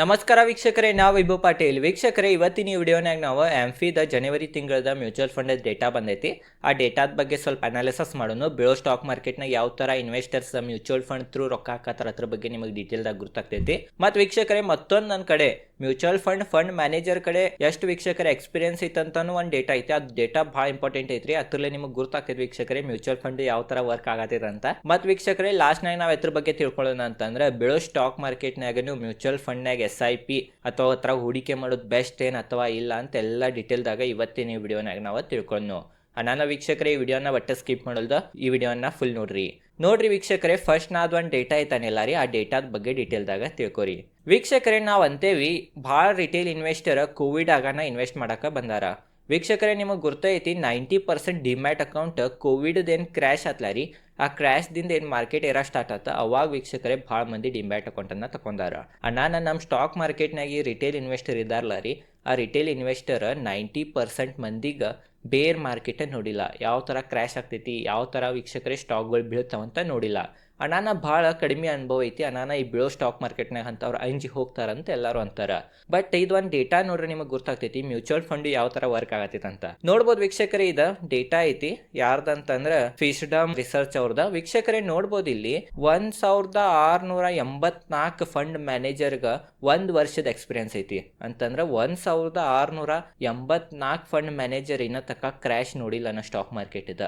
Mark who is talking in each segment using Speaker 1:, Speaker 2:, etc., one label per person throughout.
Speaker 1: ನಮಸ್ಕಾರ ವೀಕ್ಷಕರೇ, ನಾವು ವಿಭು ಪಾಟೀಲ್. ವೀಕ್ಷಕರೇ, ಇವತ್ತಿನ ಈ ವಿಡಿಯೋನಾಗ ನಾವು ಎಂಫಿದ ಜನವರಿ ತಿಂಗಳದ ಮ್ಯೂಚುವಲ್ ಫಂಡ್ ಡೇಟಾ ಬಂದೈತಿ. ಆ ಡೇಟಾದ ಬಗ್ಗೆ ಸ್ವಲ್ಪ ಅನಾಲಿಸಿಸ್ ಮಾಡೋಣ. ಬೀಳೋ ಸ್ಟಾಕ್ ಮಾರ್ಕೆಟ್ನಾಗ ಯಾವ ಥರ ಇನ್ವೆಸ್ಟರ್ಸ್ ಮ್ಯೂಚುವಲ್ ಫಂಡ್ ಥ್ರೂ ರೊಕ್ಕ ಹಾಕತ್ತಾರ ಅದ್ರ ಬಗ್ಗೆ ನಿಮಗೆ ಡೀಟೇಲ್ದಾಗ ಗೊತ್ತಾಗ್ತೈತಿ ಮತ್ತು ವೀಕ್ಷಕರೇ, ಮತ್ತೊಂದು ನನ್ನ ಕಡೆ ಮ್ಯೂಚುವಲ್ ಫಂಡ್ ಫಂಡ್ ಮ್ಯಾನೇಜರ್ ಕಡೆ ಎಷ್ಟು ವೀಕ್ಷಕರ ಎಕ್ಸ್ಪೀರಿಯನ್ಸ್ ಐತಂತಾನು ಒಂದು ಡೇಟಾ ಐತಿ. ಅದು ಡೇಟಾ ಭಾಳ ಇಂಪಾರ್ಟೆಂಟ್ ಐತ್ರಿ. ಅದ್ರಲ್ಲೇ ನಿಮಗೆ ಗೊತ್ತಾಗ್ತೈತಿ ವೀಕ್ಷಕರೇ, ಮ್ಯೂಚುವಲ್ ಫಂಡ್ ಯಾವ ಥರ ವರ್ಕ್ ಆಗತ್ತೈತೆ ಅಂತ ಮತ್ತು ವೀಕ್ಷಕರೇ ಲಾಸ್ಟ್ನಾಗ ನಾವು ಇದ್ರ ಬಗ್ಗೆ ತಿಳ್ಕೊಳ್ಳೋಣ ಅಂತಂದ್ರೆ ಬೆಳೋ ಸ್ಟಾಕ್ ಮಾರ್ಕೆಟ್ನಾಗ ನೀವು ಮ್ಯೂಚುವಲ್ ಫಂಡ್ನಾಗ ಎಸ್ ಐ ಪಿ ಅಥವಾ ಹತ್ರ ಹೂಡಿಕೆ ಮಾಡೋದು ಬೆಸ್ಟ್ ಏನು ಅಥವಾ ಇಲ್ಲ ಅಂತ ಎಲ್ಲ ಡೀಟೇಲ್ದಾಗ ಇವತ್ತಿನ ವಿಡಿಯೋನಾಗ ನಾವು ತಿಳ್ಕೊಂಡು ನಾನು ವೀಕ್ಷಕರೇ, ಈ ವಿಡಿಯೋನ ಒಟ್ಟು ಸ್ಕಿಪ್ ಮಾಡೋದು ಈ ವಿಡಿಯೋನ ಫುಲ್ ನೋಡ್ರಿ. ನೋಡ್ರಿ ವೀಕ್ಷಕರೇ ಫಸ್ಟ್ ನಾದ್ ಒಂದು ಡೇಟಾ ಐತಾನಿಲ್ಲ ರೀ ಆ ಡೇಟಾದ ಬಗ್ಗೆ ಡೀಟೇಲ್ದಾಗ ತಿಳ್ಕೊರಿ. ವೀಕ್ಷಕರೇ, ನಾವು ಅಂತೇವಿ, ಭಾಳ ರಿಟೇಲ್ ಇನ್ವೆಸ್ಟರ್ ಕೋವಿಡ್ ಆಗಾನ ಇನ್ವೆಸ್ಟ್ ಮಾಡಕ್ಕೆ ಬಂದಾರ. ವೀಕ್ಷಕರೇ, ನಿಮಗೆ ಗುರ್ತೈತಿ ninety percent demat account Covid ಏನು ಕ್ರ್ಯಾಶ್ ಆತ್ಲ ರೀ ಆ ಕ್ರ್ಯಾಶ್ದಿಂದ ಏನು ಮಾರ್ಕೆಟ್ ಏರ ಸ್ಟಾರ್ಟ್ ಆತ, ಅವಾಗ ವೀಕ್ಷಕರೇ ಭಾಳ ಮಂದಿ ಡಿಮ್ಯಾಟ್ ಅಕೌಂಟನ್ನು ತಗೊಂಡಾರ ನಾನು ನಮ್ಮ ಸ್ಟಾಕ್ ಮಾರ್ಕೆಟ್ನಾಗ ರಿಟೇಲ್ ಇನ್ವೆಸ್ಟರ್ ಇದ್ದಾರಲ್ಲ ರೀ ಆ ರಿಟೇಲ್ ಇನ್ವೆಸ್ಟರ್ ನೈಂಟಿ ಪರ್ಸೆಂಟ್ ಮಂದಿಗೆ ಬೇರ್ ಮಾರ್ಕೆಟೇ ನೋಡಿಲ್ಲ. ಯಾವ ಥರ ಕ್ರ್ಯಾಶ್ ಆಗ್ತೈತಿ ಯಾವ ಥರ ವೀಕ್ಷಕರೇ ಸ್ಟಾಕ್ಗಳು ಬೀಳ್ತಾವಂತ ನೋಡಿಲ್ಲ. ಅನಾನ ಭಾಳ ಕಡಿಮೆ ಅನುಭವ ಐತಿ. ಅನಾನ ಈ ಬೀಳೋ ಸ್ಟಾಕ್ ಮಾರ್ಕೆಟ್ನಾಗ ಅಂತವ್ರು ಅಂಜಿ ಹೋಗ್ತಾರಂತ ಎಲ್ಲರೂ ಅಂತಾರ. ಬಟ್ ಇದು ಒಂದು ಡೇಟಾ ನೋಡ್ರಿ ನಿಮಗೆ ಗೊತ್ತಾಗ್ತೈತಿ ಮ್ಯೂಚುವಲ್ ಫಂಡ್ ಯಾವ ತರ ವರ್ಕ್ ಆಗತ್ತೈತಿ. ಅಂತ ನೋಡ್ಬೋದು ವೀಕ್ಷಕರೇ, ಇದ ಡೇಟಾ ಐತಿ. ಯಾರ್ದಂತಂದ್ರೆ ಫಿಸ್ಡಮ್ ರಿಸರ್ಚ್ ಅವ್ರದ. ವೀಕ್ಷಕರೇ, ನೋಡ್ಬೋದು ಇಲ್ಲಿ ಒಂದ್ ಸಾವಿರದ ಆರ್ನೂರ ಎಂಬತ್ನಾಲ್ಕು ಫಂಡ್ ಮ್ಯಾನೇಜರ್ಗ ಒಂದ್ ವರ್ಷದ ಎಕ್ಸ್ಪೀರಿಯನ್ಸ್ ಐತಿ. ಅಂತಂದ್ರೆ ಒಂದ್ ಸಾವಿರದ ಆರ್ನೂರ ಎಂಬತ್ನಾಲ್ಕು ಫಂಡ್ ಮ್ಯಾನೇಜರ್ ಇನ್ನ ತಕ್ಕ ಕ್ರ್ಯಾಶ್ ನೋಡಿಲ್ಲ ನಾ ಸ್ಟಾಕ್ ಮಾರ್ಕೆಟ್ ಇದ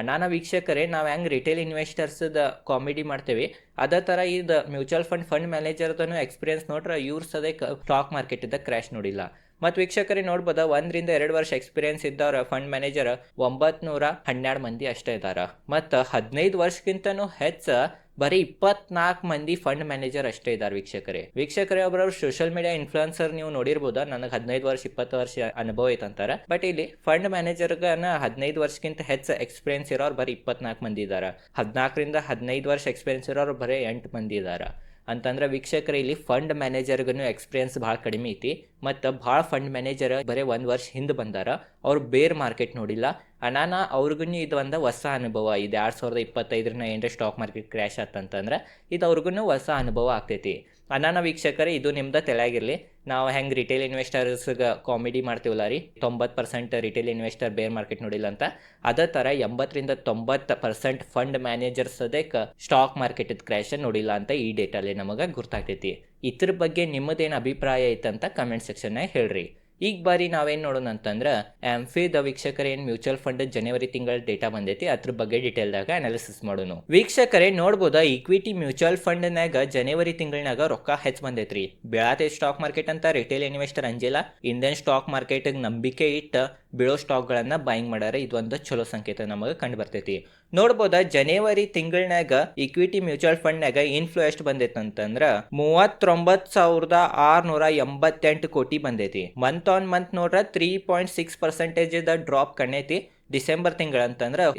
Speaker 1: ಅನಾನ ವೀಕ್ಷಕರೇ, ನಾವು ಹೆಂಗೆ ರಿಟೇಲ್ ಇನ್ವೆಸ್ಟರ್ಸ್ದ ಕಾಮಿಡಿ ಮಾಡ್ತೇವೆ, ಅದೇ ಥರ ಇದು ಮ್ಯೂಚುವಲ್ ಫಂಡ್ ಫಂಡ್ ಮ್ಯಾನೇಜರ್ದನು ಎಕ್ಸ್ಪೀರಿಯನ್ಸ್ ನೋಡ್ರೆ ಇವ್ರು ಸದೇ ಸ್ಟಾಕ್ ಮಾರ್ಕೆಟಿಂದ ಕ್ರ್ಯಾಶ್ ನೋಡಿಲ್ಲ. ಮತ್ತು ವೀಕ್ಷಕರೇ ನೋಡ್ಬೋದ, ಒಂದರಿಂದ ಎರಡು ವರ್ಷ ಎಕ್ಸ್ಪೀರಿಯನ್ಸ್ ಇದ್ದವ್ರ ಫಂಡ್ ಮ್ಯಾನೇಜರ್ ಒಂಬತ್ತು ನೂರ ಹನ್ನೆರಡು ಮಂದಿ ಅಷ್ಟೇ ಇದ್ದಾರೆ ಮತ್ತು ಹದಿನೈದು ವರ್ಷಕ್ಕಿಂತನೂ ಹೆಚ್ಚು ಬರೀ ಇಪ್ಪತ್ನಾಲ್ಕು ಮಂದಿ ಫಂಡ್ ಮ್ಯಾನೇಜರ್ ಅಷ್ಟೇ ಇದ್ದಾರೆ ವೀಕ್ಷಕರೇ. ವೀಕ್ಷಕರೇ ಒಬ್ಬರವ್ರು ಸೋಷಿಯಲ್ ಮೀಡಿಯಾ ಇನ್ಫ್ಲುಯೆನ್ಸರ್ ನೀವು ನೋಡಿರ್ಬೋದಾ? ನನಗೆ ಹದಿನೈದು ವರ್ಷ, ಇಪ್ಪತ್ತು ವರ್ಷ ಅನುಭವ ಐತಂತಾರೆ ಬಟ್ ಇಲ್ಲಿ ಫಂಡ್ ಮ್ಯಾನೇಜರ್ಗನ ಹದಿನೈದು ವರ್ಷಕ್ಕಿಂತ ಹೆಚ್ಚು ಎಕ್ಸ್ಪೀರಿಯನ್ಸ್ ಇರೋರು ಬರೀ ಇಪ್ಪತ್ನಾಲ್ಕು ಮಂದಿ ಇದ್ದಾರೆ. ಹದಿನಾಲ್ಕರಿಂದ ಹದಿನೈದು ವರ್ಷ ಎಕ್ಸ್ಪೀರಿಯನ್ಸ್ ಇರೋರು ಬರೀ ಎಂಟು ಮಂದಿ ಇದ್ದಾರೆ. ಅಂತಂದ್ರೆ ವೀಕ್ಷಕರು, ಇಲ್ಲಿ ಫಂಡ್ ಮ್ಯಾನೇಜರ್ಗೂ ಎಕ್ಸ್ಪೀರಿಯನ್ಸ್ ಭಾಳ ಕಡಿಮೆ ಐತಿ. ಮತ್ತು ಭಾಳ ಫಂಡ್ ಮ್ಯಾನೇಜರ್ ಬರೀ ಒಂದು ವರ್ಷ ಹಿಂದೆ ಬಂದಾರ. ಅವ್ರು ಬೇರೆ ಮಾರ್ಕೆಟ್ ನೋಡಿಲ್ಲ. ಅನಾನ ಅವ್ರಿಗೂ ಇದು ಒಂದು ಹೊಸ ಅನುಭವ. ಇದು ಎರಡು ಸಾವಿರದ ಇಪ್ಪತ್ತೈದರನ್ನ ಏನರ ಸ್ಟಾಕ್ ಮಾರ್ಕೆಟ್ ಕ್ರ್ಯಾಶ್ ಆತಂತಂದ್ರೆ ಇದು ಅವ್ರಿಗೂ ಹೊಸ ಅನುಭವ ಆಗ್ತೈತಿ. ಅನಾನ ವೀಕ್ಷಕರೇ, ಇದು ನಿಮ್ದು ತೆಳಗಿರಲಿ ನಾವು ಹೆಂಗೆ ರಿಟೇಲ್ ಇನ್ವೆಸ್ಟರ್ಸ್ಗೆ ಕಾಮಿಡಿ ಮಾಡ್ತೀವಲ್ಲ ರೀ? ತೊಂಬತ್ತು percent retail investor bear market ನೋಡಿಲ್ಲ ಅಂತ. ಅದೇ ಥರ ಎಂಬತ್ತರಿಂದ ತೊಂಬತ್ತು ಪರ್ಸೆಂಟ್ ಫಂಡ್ ಮ್ಯಾನೇಜರ್ಸ್ ಅದೇ ಸ್ಟಾಕ್ ಮಾರ್ಕೆಟ್ ಕ್ರ್ಯಾಶ್ ನೋಡಿಲ್ಲ ಅಂತ ಈ ಡೇಟಲ್ಲಿ ನಮಗೆ ಗೊತ್ತಾಗ್ತೈತಿ ಇದ್ರ ಬಗ್ಗೆ ನಿಮ್ಮದೇನು ಅಭಿಪ್ರಾಯ ಐತಂತ ಕಮೆಂಟ್ ಸೆಕ್ಷನ್ನಾಗ ಹೇಳ್ರಿ. ಈಗ ಬಾರಿ ನಾವೇನ್ ನೋಡೋಣ ಅಂತಂದ್ರೆ ಆಂಫಿದ ವೀಕ್ಷಕರ ಏನು ಮ್ಯೂಚುವಲ್ ಫಂಡ್ ಜನವರಿ ತಿಂಗಳ ಡೇಟಾ ಬಂದೈತಿ, ಅದ್ರ ಬಗ್ಗೆ ಡೀಟೇಲ್ದಾಗ ಅನಾಲಿಸಿಸ್ ಮಾಡೋಣ. ವೀಕ್ಷಕರೇ, ನೋಡ್ಬೋದ, ಈಕ್ವಿಟಿ ಮ್ಯೂಚುವಲ್ ಫಂಡ್ನಾಗ ಜನವರಿ ತಿಂಗಳನಾಗ ರೊಕ್ಕ ಹೆಚ್ಚ ಬಂದೈತ್ರಿ. ಬೆಳಾತೆ ಸ್ಟಾಕ್ ಮಾರ್ಕೆಟ್ ಅಂತ ರಿಟೇಲ್ ಇನ್ವೆಸ್ಟರ್ ಅಂಜಿಲ್ಲ ಇಂಡಿಯನ್ ಸ್ಟಾಕ್ ಮಾರ್ಕೆಟ್ ನಂಬಿಕೆ ಇಟ್ಟು ಬೀಳೋ ಸ್ಟಾಕ್ಗಳನ್ನ ಬಾಯಿಂಗ್ ಮಾಡ್ಯಾರ ಇದೊಂದು ಚಲೋ ಸಂಕೇತ ನಮಗೆ ಕಂಡು ಬರ್ತೈತಿ. ನೋಡ್ಬೋದ, ಜನವರಿ ತಿಂಗಳನ್ಯಾಗ ಇಕ್ವಿಟಿ ಮ್ಯೂಚುವಲ್ ಫಂಡ್ನಾಗ ಇನ್ಫ್ಲೋ ಎಷ್ಟು ಬಂದೈತಿ ಅಂತಂದ್ರ ಮೂವತ್ತೊಂಬತ್ತು ಸಾವಿರದ ಆರ್ನೂರ ಎಂಬತ್ತೆಂಟು ಕೋಟಿ ಬಂದೈತಿ. ಮಂತ್ ಆನ್ ಮಂತ್ ನೋಡ್ರೆ three point six percentage drop ಕಣ್ಣೈತಿ. December ತಿಂಗಳ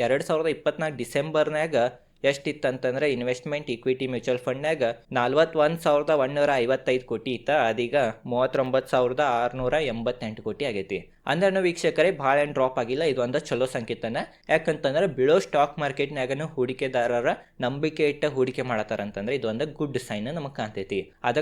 Speaker 1: ಎರಡು ಸಾವಿರದ ಇಪ್ಪತ್ನಾಲ್ಕು ಡಿಸೆಂಬರ್ನಾಗ ಎಷ್ಟಿತ್ತಂತಂದ್ರೆ ಇನ್ವೆಸ್ಟ್ಮೆಂಟ್ ಇಕ್ವಿಟಿ ಮ್ಯೂಚುವಲ್ ಫಂಡ್ನಾಗ ನಲ್ವತ್ತೊಂದು ಸಾವಿರದ ಒಂದೂರ ಐವತ್ತೈದು ಕೋಟಿ ಇತ್ತ. ಅದೀಗ ಮೂವತ್ತೊಂಬತ್ತು ಸಾವಿರದ ಆರುನೂರ ಎಂಬತ್ತೆಂಟು ಕೋಟಿ ಆಗೈತಿ. ಅಂದ್ರೆ ವೀಕ್ಷಕರೇ, ಭಾಳ ಏನು ಡ್ರಾಪ್ ಆಗಿಲ್ಲ. ಇದು ಒಂದು ಚಲೋ ಸಂಕೇತನ. ಯಾಕಂತಂದ್ರೆ ಬಿಳೋ ಸ್ಟಾಕ್ ಮಾರ್ಕೆಟ್ನಾಗನು ಹೂಡಿಕೆದಾರರ ನಂಬಿಕೆ ಇಟ್ಟ ಹೂಡಿಕೆ ಮಾಡತ್ತಾರ ಅಂತಂದ್ರೆ ಇದು ಒಂದು ಗುಡ್ ಸೈನ್ ನಮಗೆ ಕಾಣ್ತೈತಿ. ಅದ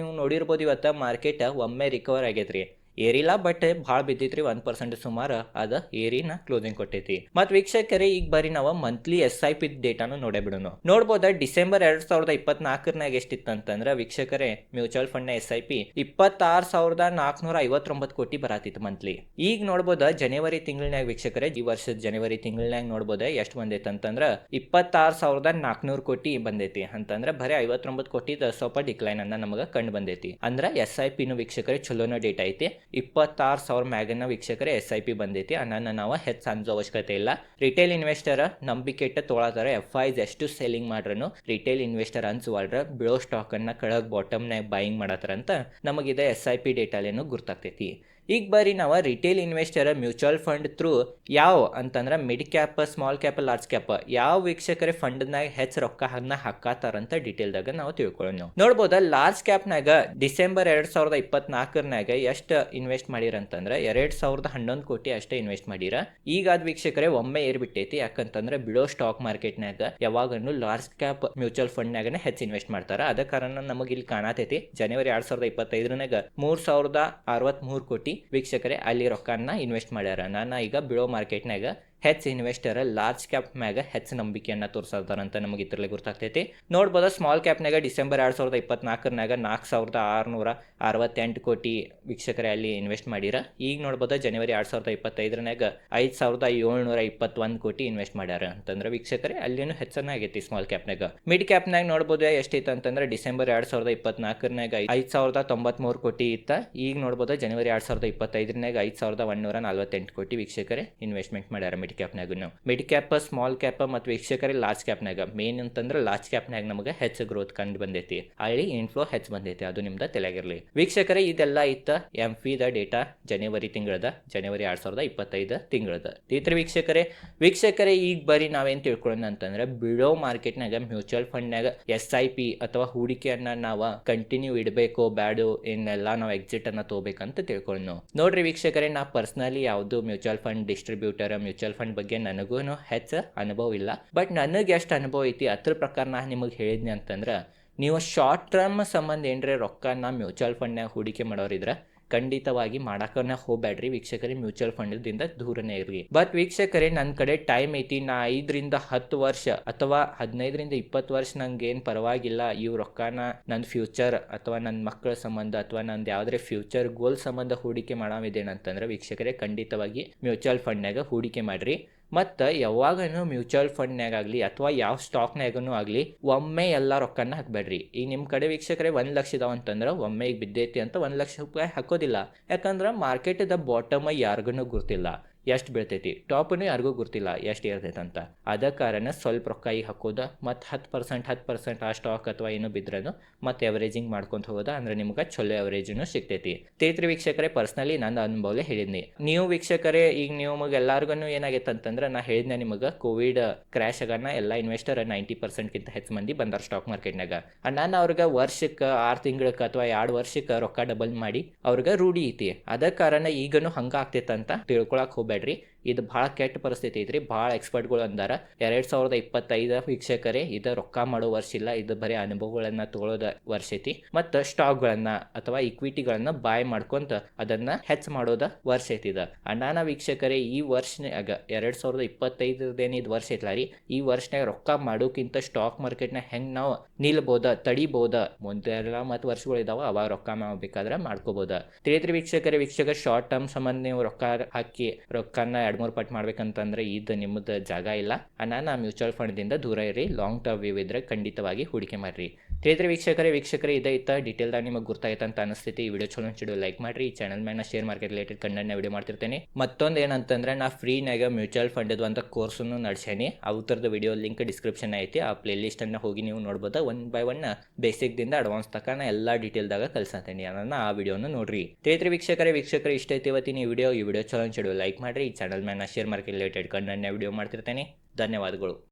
Speaker 1: ನೀವು ನೋಡಿರ್ಬೋದು ಇವತ್ತು ಮಾರ್ಕೆಟ್ ಒಮ್ಮೆ ರಿಕವರ್ ಆಗೈತ್ರಿ. ಏರಿಲ್ಲ ಬಟ್ ಭಾಳ ಬಿದ್ದಿತ್ರಿ ಒನ್ ಪರ್ಸೆಂಟ್ ಸುಮಾರು ಅದ ಏರಿನ ಕ್ಲೋಸಿಂಗ್ ಕೊಟ್ಟೈತಿ. ಮತ್ ವೀಕ್ಷಕರೇ, ಈಗ ಬರೀ ನಾವು ಮಂತ್ಲಿ ಎಸ್ ಐ ಪಿ ಡೇಟಾನು ನೋಡೇ ಬಿಡೋಣ ನೋಡ್ಬೋದ, ಡಿಸೆಂಬರ್ ಎರಡ್ ಸಾವಿರದ ಇಪ್ಪತ್ನಾಲ್ಕರ್ನಾಗ ಎಷ್ಟಿತ್ತಂತಂದ್ರ ವೀಕ್ಷಕರೇ, ಮ್ಯೂಚುವಲ್ ಫಂಡ್ನ ಎಸ್ ಐ ಪಿ ಇಪ್ಪತ್ತಾರು ಸಾವಿರದ ನಾಲ್ಕುನೂರ ಐವತ್ತೊಂಬತ್ತು ಕೋಟಿ ಬರಾತಿತ್ತು ಮಂತ್ಲಿ ಈಗ ನೋಡ್ಬೋದ ಜನವರಿ ತಿಂಗಳನ್ಯಾಗ ವೀಕ್ಷಕರೇ, ಈ ವರ್ಷದ ಜನವರಿ ತಿಂಗಳನ್ಯಾಗ ನೋಡ್ಬೋದ, ಎಷ್ಟು ಬಂದೈತಿ ಅಂತಂದ್ರ ಇಪ್ಪತ್ತಾರು ಸಾವಿರದ ನಾಲ್ಕುನೂರು ಕೋಟಿ ಬಂದೈತಿ. ಅಂತಂದ್ರ ಬರೀ ಐವತ್ತೊಂಬತ್ತು ಕೋಟಿ ಸ್ವಲ್ಪ ಡಿಕ್ಲೈನ್ ಅನ್ನ ನಮಗೆ ಕಂಡು ಬಂದೈತಿ. ಅಂದ್ರ ಎಸ್ ಐ ಪಿನು ವೀಕ್ಷಕರೇ ಚಲೋನ ಡೇಟಾ ಐತಿ. ಇಪ್ಪತ್ತಾರು ಸಾವಿರ ಮ್ಯಾಗನ ವೀಕ್ಷಕರೇ ಎಸ್ ಐ ಪಿ ಬಂದೈತಿ. ಅನ್ನ ನಾವು ಹೆಚ್ಚು ಅನ್ಸೋ ಅವಶ್ಯಕತೆ ಇಲ್ಲ. ರಿಟೇಲ್ ಇನ್ವೆಸ್ಟರ್ ನಂಬಿಕೆ ಇಟ್ಟ ತೊಗೊಳತಾರ ಎಫ್ ಐಸ್ ಎಷ್ಟು ಸೆಲ್ಲಿಂಗ್ ಮಾಡ್ರನು ರಿಟೇಲ್ ಇನ್ವೆಸ್ಟರ್ ಅನ್ಸುವಲ್ರ ಬೀಳೋ ಸ್ಟಾಕ್ ಅನ್ನ ಕೆಳಗ್ ಬಾಟಮ್ನಾಗ ಬೈಯಿಂಗ್ ಮಾಡತ್ತಾರ ಅಂತ ನಮಗಿದೆ ಎಸ್ ಐ ಪಿ ಡೇಟಾಲೇನು ಗುರ್ತಾಗ್ತೈತಿ. ಈಗ ಬರೀ ನಾವು retail investor mutual fund through ಯಾವ ಅಂತಂದ್ರೆ mid cap small cap large cap ಯಾವ ವೀಕ್ಷಕರೇ ಫಂಡ್ನಾಗ ಹೆಚ್ಚು ರೊಕ್ಕ ಹನ್ನ ಹಾಕಾತಾರಂತ ಡೀಟೇಲ್ದಾಗ ನಾವು ತಿಳ್ಕೊಳ್ಳೋಣ ನಾವು. ನೋಡ್ಬೋದ ಲಾರ್ಜ್ ಕ್ಯಾಪ್ನಾಗ ಡಿಸೆಂಬರ್ ಎರಡ್ ಸಾವಿರದ ಇಪ್ಪತ್ನಾಲ್ಕರನಾಗ ಎಷ್ಟು ಇನ್ವೆಸ್ಟ್ ಮಾಡಿರ ಅಂತಂದ್ರೆ ಎರಡ್ ಸಾವಿರದ ಹನ್ನೊಂದು ಕೋಟಿ ಅಷ್ಟೇ ಇನ್ವೆಸ್ಟ್ ಮಾಡಿರ. ಈಗ ಅದ್ ವೀಕ್ಷಕರೇ ಒಮ್ಮೆ ಏರ್ಬಿಟ್ಟೈತಿ ಯಾಕಂತಂದ್ರೆ ಬಿಡೋ ಸ್ಟಾಕ್ ಮಾರ್ಕೆಟ್ನಾಗ ಯಾವಾಗನು ಲಾರ್ಜ್ ಕ್ಯಾಪ್ ಮ್ಯೂಚುವಲ್ ಫಂಡ್ನಾಗನೇ ಹೆಚ್ಚು ಇನ್ವೆಸ್ಟ್ ಮಾಡ್ತಾರ. ಅದ ಕಾರಣ ನಮಗೆ ಇಲ್ಲಿ ಕಾಣತೈತಿ ಜನವರಿ ಎರಡ್ ಸಾವಿರದ ಇಪ್ಪತ್ತೈದರನಾಗ ಮೂರ್ ಸಾವಿರದ ಅರವತ್ತ್ ಮೂರು ವೀಕ್ಷಕರೇ ಅಲ್ಲಿ ರೊಕ್ಕನ ಇನ್ವೆಸ್ಟ್ ಮಾಡ್ಯಾರ. ನಾನು ಈಗ ಬಿಡೋ ಮಾರ್ಕೆಟ್ನಾಗ ಹೆಚ್ಚು ಇನ್ವೆಸ್ಟರ್ ಲಾರ್ಜ್ ಕ್ಯಾಪ್ ಮ್ಯಾಗ ಹೆಚ್ಚು ನಂಬಿಕೆಯನ್ನ ತೋರಿಸತಾರಂತ ನಮಗೆ ಇದರಲ್ಲಿ ಗೊತ್ತಾಗ್ತೈತಿ ನೋಡ್ಬೋದು ಸ್ಮಾಲ್ ಕ್ಯಾಪ್ನಾಗ ಡಿಸೆಂಬರ್ ಎರಡ್ ಸಾವಿರದ ಇಪ್ಪತ್ನಾಲ್ಕರನಾಗ ನಾಲ್ಕು ಸಾವಿರದ ಆರುನೂರ ಅರವತ್ತೆಂಟು ಕೋಟಿ ವೀಕ್ಷಕರೇ ಅಲ್ಲಿ ಇನ್ವೆಸ್ಟ್ ಮಾಡಿರ. ಈಗ ನೋಡ್ಬೋದು ಜನವರಿ ಎರಡ್ ಸಾವಿರದ ಇಪ್ಪತ್ತೈದರನಾಗ ಐದು ಸಾವಿರದ ಏಳ್ನೂರ ಇಪ್ಪತ್ತೊಂದು ಕೋಟಿ ಇನ್ವೆಸ್ಟ್ ಮಾಡ್ಯಾರ ಅಂತಂದ್ರೆ ವೀಕ್ಷಕರೇ ಅಲ್ಲಿನೂ ಹೆಚ್ಚನ ಆಗೈತಿ ಸ್ಮಾಲ್ ಕ್ಯಾಪ್ನಾಗ ಮಿಡ್ ಕ್ಯಾಪ್ನಾಗ ನೋಡ್ಬೋದು ಎಷ್ಟೈತೆ ಅಂತಂದ್ರೆ ಡಿಸೆಂಬರ್ ಎರಡ್ ಸಾವಿರದ ಇಪ್ಪತ್ನಾಲ್ಕರನಾಗ ಐದು ಸಾವಿರದ ತೊಂಬತ್ಮೂರು ಕೋಟಿ ಇತ್ತ. ಈಗ ನೋಡ್ಬೋದು ಜನವರಿ ಎರಡ್ ಸಾವಿರದ ಇಪ್ಪತ್ತೈದರನಾಗ ಐದು ಸಾವಿರದ ಒಂದೂರ ನಲ್ವತ್ತೆಂಟು ಕೋಟಿ ವೀಕ್ಷಕರೇ ಇನ್ವೆಸ್ಟ್ಮೆಂಟ್ ಮಾಡ್ಯಾರ ಮಿಡ್ ಕ್ಯಾಪ್ನಾಗೂ ಮಿಡ್ ಕ್ಯಾಪ್ ಸ್ಮಾಲ್ ಕ್ಯಾಪ್ ಮತ್ತು ವೀಕ್ಷಕರೇ ಲಾರ್ಜ್ ಕ್ಯಾಪ್ನಾಗ ಮೇನ್ ಅಂತಂದ್ರೆ ಲಾರ್ಜ್ ಕ್ಯಾಪ್ನಾಗ ನಮಗೆ ಹೆಚ್ಚು ಗ್ರೋತ್ ಕಂಡು ಬಂದೈತಿ. ಅಲ್ಲಿ ಇನ್ಫ್ಲೋ ಹೆಚ್ಚು ಬಂದೈತಿ. ಅದು ನಿಮ್ದು ತಲೆಗಿರ್ಲಿ ವೀಕ್ಷಕರೇ, ಇದೆಲ್ಲ ಇತ್ತ ಎಂ ದ ಡೇಟಾ ಜನವರಿ ತಿಂಗಳದ ಜನವರಿ ಎರಡ್ ಸಾವಿರದ ಇಪ್ಪತ್ತೈದು ತಿಂಗಳದ. ಇತರ ವೀಕ್ಷಕರೇ ವೀಕ್ಷಕರೇ, ಈಗ ಬರೀ ನಾವೇನ್ ತಿಳ್ಕೊಳ್ಳೋಣ ಅಂತಂದ್ರೆ ಬಿಡೋ ಮಾರ್ಕೆಟ್ನಾಗ ಮ್ಯೂಚುವಲ್ ಫಂಡ್ನಾಗ ಎಸ್ ಐ ಪಿ ಅಥವಾ ಹೂಡಿಕೆಯನ್ನ ನಾವು ಕಂಟಿನ್ಯೂ ಇಡಬೇಕು ಬ್ಯಾಡು ಇನ್ನೆಲ್ಲ ನಾವು ಎಕ್ಸಿಟ್ ಅನ್ನ ತಗೋಬೇಕಂತ ತಿಳ್ಕೊಳ್ಳೋಣ ನಾವು. ನೋಡ್ರಿ ವೀಕ್ಷಕರೇ, ನಾ ಪರ್ಸನಲಿ ಯಾವುದು mutual fund distributor mutual fund ಬಗ್ಗೆ ನನಗೂ ಹೆಚ್ಚು ಅನುಭವ ಇಲ್ಲ. ಬಟ್ ನನಗೆ ಎಷ್ಟು ಅನುಭವ ಐತಿ. ಅದ್ರ ಪ್ರಕಾರ ನಾನು ನಿಮಗೆ ಹೇಳಿದ್ನಿ ಅಂತಂದ್ರೆ, ನೀವು ಶಾರ್ಟ್ ಟರ್ಮ್ ಸಂಬಂಧ ಏನರ ರೊಕ್ಕ ನಾ ಮ್ಯೂಚುವಲ್ ಫಂಡ್ನಾಗ ಹೂಡಿಕೆ ಮಾಡೋರಿದ್ರೆ ಖಂಡಿತವಾಗಿ ಮಾಡಕನ ಹೋಗ್ಬೇಡ್ರಿ ವೀಕ್ಷಕರೇ, ಮ್ಯೂಚುವಲ್ ಫಂಡ್ದಿಂದ ದೂರನೇ ಇರ್ರಿ. ಬಟ್ ವೀಕ್ಷಕರೇ ನನ್ನ ಕಡೆ ಟೈಮ್ ಐತಿ, ನಾ ಐದರಿಂದ ಹತ್ತು ವರ್ಷ ಅಥವಾ ಹದಿನೈದರಿಂದ ಇಪ್ಪತ್ತು ವರ್ಷ ನಂಗೆ ಏನು ಪರವಾಗಿಲ್ಲ. ಇವ್ ರೊಕ್ಕನ ನನ್ನ ಫ್ಯೂಚರ್ ಅಥವಾ ನನ್ನ ಮಕ್ಕಳ ಸಂಬಂಧ ಅಥವಾ ನಂದು ಯಾವುದೇ ಫ್ಯೂಚರ್ ಗೋಲ್ ಸಂಬಂಧ ಹೂಡಿಕೆ ಮಾಡೋದೇನಂತಂದ್ರೆ ವೀಕ್ಷಕರೇ, ಖಂಡಿತವಾಗಿ ಮ್ಯೂಚುವಲ್ ಫಂಡ್ನಾಗ ಹೂಡಿಕೆ ಮಾಡ್ರಿ. ಮತ್ತು ಯಾವಾಗನೂ ಮ್ಯೂಚುವಲ್ ಫಂಡ್ನಾಗಾಗಲಿ ಅಥವಾ ಯಾವ ಸ್ಟಾಕ್ನಾಗೂ ಆಗಲಿ ಒಮ್ಮೆ ಎಲ್ಲ ರೊಕ್ಕನ ಹಾಕಬೇಡ್ರಿ. ಈಗ ನಿಮ್ಮ ಕಡೆ ವೀಕ್ಷಕರೇ ಒಂದು ಲಕ್ಷ ಇದಾವೆ ಅಂತಂದ್ರೆ ಒಮ್ಮೆ ಈಗ ಬಿದ್ದೈತಿ ಅಂತ ಒಂದು ಲಕ್ಷ ರೂಪಾಯಿ ಹಾಕೋದಿಲ್ಲ. ಯಾಕಂದ್ರೆ ಮಾರ್ಕೆಟದ ಬಾಟಮ್ ಯಾರಿಗೂ ಗುರ್ತಿಲ್ಲ ಎಷ್ಟು ಬೀಳ್ತೈತಿ? ಟಾಪನು ಯಾರಿಗೂ ಗೊತ್ತಿಲ್ಲ ಎಷ್ಟು ಇರ್ತೈತೆ ಅಂತ ಅದ ಕಾರಣ ಸ್ವಲ್ಪ ರೊಕ್ಕ ಈಗ ಹಾಕೋದ, ಮತ್ತು ಹತ್ತು ಪರ್ಸೆಂಟ್ ಹತ್ತು ಪರ್ಸೆಂಟ್ ಆ ಸ್ಟಾಕ್ ಅಥವಾ ಏನು ಬಿದ್ರೂ ಮತ್ತು ಎವರೇಜಿಂಗ್ ಮಾಡ್ಕೊಂತ ಹೋಗೋದ ಅಂದ್ರೆ ನಿಮ್ಗೆ ಚಲೋ ಎವರೇಜನ್ನು ಸಿಗ್ತೈತಿ. ತೇತ್ರಿ ವೀಕ್ಷಕರೇ ಪರ್ಸ್ನಲಿ ನನ್ನ ಅನುಭವಲೇ ಹೇಳಿದ್ನಿ. ನೀವು ವೀಕ್ಷಕರೇ, ಈಗ ನಿಮಗೆ ಎಲ್ಲಾರ್ಗು ಏನಾಗೈತೆ ಅಂತಂದ್ರೆ ನಾ ಹೇಳಿದ್ನೆ ನಿಮಗೆ ಕೋವಿಡ್ ಕ್ರ್ಯಾಶ್ ಆಗನ ಎಲ್ಲ ಇನ್ವೆಸ್ಟರ್ ನೈಂಟಿ ಪರ್ಸೆಂಟ್ಗಿಂತ ಹೆಚ್ಚು ಮಂದಿ ಬಂದಾರ ಸ್ಟಾಕ್ ಮಾರ್ಕೆಟ್ನಾಗ ನಾನು ಅವ್ರಿಗೆ ವರ್ಷಕ್ಕೆ ಆರು ತಿಂಗಳಕ್ಕೆ ಅಥವಾ ಎರಡು ವರ್ಷಕ್ಕೆ ರೊಕ್ಕ ಡಬಲ್ ಮಾಡಿ ಅವ್ರಿಗೆ ರೂಢಿ ಐತಿ. ಅದ ಕಾರಣ ಈಗನು ಹಂಗೆ ಆಗ್ತೈತೆ ಅಂತ ತಿಳ್ಕೊಳಕ್ ಹೋಗ್ಬೇಡ್ರಿ ಇದು ಭಾಳ ಕೆಟ್ಟ ಪರಿಸ್ಥಿತಿ ಐತ್ರಿ. ಭಾಳ ಎಕ್ಸ್ಪರ್ಟ್ಗಳು ಅಂದಾರ. ಎರಡ್ ಸಾವಿರದ ಇಪ್ಪತ್ತೈದ ವೀಕ್ಷಕರೇ, ಇದು ರೊಕ್ಕ ಮಾಡೋ ವರ್ಷ ಇಲ್ಲ. ಇದು ಬರೀ ಅನುಭವಗಳನ್ನ ತಗೊಳ್ಳೋದ ವರ್ಷ ಐತಿ. ಮತ್ತು ಸ್ಟಾಕ್ಗಳನ್ನ ಅಥವಾ ಇಕ್ವಿಟಿಗಳನ್ನ ಬಾಯ್ ಮಾಡ್ಕೊಂತ ಅದನ್ನ ಹೆಚ್ಚು ಮಾಡೋದ ವರ್ಷ ಐತಿ ಇದು. ಅಣ್ಣಾನ ವೀಕ್ಷಕರೇ, ಈ ವರ್ಷನಾಗ ಎರಡ್ ಸಾವಿರದ ಇಪ್ಪತ್ತೈದರದೇನು ಇದು ವರ್ಷ ಐತ್ಲ ರೀ, ಈ ವರ್ಷನಾಗ ರೊಕ್ಕ ಮಾಡೋಕ್ಕಿಂತ ಸ್ಟಾಕ್ ಮಾರ್ಕೆಟ್ನ ಹೆಂಗ್ ನಾವು ನಿಲ್ಬೋದ, ತಡಿಬೋದ? ಮುಂದೆಲ್ಲ ಮತ್ತು ವರ್ಷಗಳು ಇದಾವ, ಅವಾಗ ರೊಕ್ಕ ಮಾಡ್ಬೇಕಾದ್ರೆ ಮಾಡ್ಕೋಬೋದ. ತಿಳಿದ್ರಿ ವೀಕ್ಷಕರೇ, ವೀಕ್ಷಕರ ಶಾರ್ಟ್ ಟರ್ಮ್ ಸಂಬಂಧ ನೀವು ರೊಕ್ಕ ಹಾಕಿ, ರೊಕ್ಕನ ಎರಡು ಮೂರು ಪಟ್ಟು ಮಾಡ್ಬೇಕಂತಂದ್ರೆ ಇದು ನಿಮ್ಮದು ಜಾಗ ಇಲ್ಲ. ನಾನು ಮ್ಯೂಚುವಲ್ ಫಂಡ್ದಿಂದ ದೂರ ಇರಿ. ಲಾಂಗ್ ಟರ್ಮ್ ವ್ಯೂ ಇದ್ರೆ ಖಂಡಿತವಾಗಿ ಹೂಡಿಕೆ ಮಾಡಿರಿ. ತಿಳಿದ್ರಿ ವೀಕ್ಷಕರೇ ವೀಕ್ಷಕರೇ, ಇದೇ ಇತ್ತ ಡೀಟೇಲ್ದಾಗ ನಿಮಗೆ ಗೊತ್ತಾಯ್ತು ಅಂತ ಅನಿಸ್ತೈತಿ ಈ ವಿಡಿಯೋ ಚಲೋ ಚಿಡೋ ಲೈಕ್ ಮಾಡಿರಿ. ಈ ಚಾನಲ್ ಮೇಲೆ ಶೇರ್ ಮಾರ್ಕೆಟ್ ರಿಲೇಟೆಡ್ ಕಂಟೆಂಟ್ನ ವಿಡಿಯೋ ಮಾಡ್ತಿರ್ತೇನೆ. ಮತ್ತೊಂದು ಏನಂತಂದ್ರೆ, ನಾ ಫ್ರೀನಾಗ ಮ್ಯೂಚುವಲ್ ಫಂಡ್ ಅಂತ ಕೋರ್ಸನ್ನು ನಡೆಸೇನಿ ಅವತರದ ವಿಡಿಯೋ ಲಿಂಕ್ ಡಿಸ್ಕ್ರಿಪ್ಷನ್ ಐತಿ. ಆ ಪ್ಲೇ ಲಿಸ್ಟನ್ನು ಹೋಗಿ ನೀವು ನೋಡ್ಬೋದು. ಒನ್ ಬೈ ಒನ್ ಬೇಸಿಕ್ದಿಂದ ಅಡ್ವಾನ್ಸ್ ತನಕ ನಾ ಎಲ್ಲ ಡೀಟೇಲ್ದಾಗ ಕಲ್ಸತ್ತೇನೆ ಅದನ್ನು ಆ ವಿಡಿಯೋನ ನೋಡ್ರಿ. ತಿಳಿದ್ರೆ ವೀಕ್ಷಕರೇ ವೀಕ್ಷಕರೇ, ಇಷ್ಟ ಐತಿ ಇವತ್ತಿನ ಈ ವಿಡಿಯೋ ಈ ವಿಡಿಯೋ ಚಲೋ ಚಿಡೋ ಲೈಕ್ ಮಾಡಿರಿ. ಈ ಚಾನಲ್ ಮೇಲೆ ಶೇರ್ ಮಾರ್ಕೆಟ್ ರಿಲೇಟೆಡ್ ಕಂಟೆಂಟ್ನ ವಿಡಿಯೋ ಮಾಡ್ತಿರ್ತೇನೆ. ಧನ್ಯವಾದಗಳು.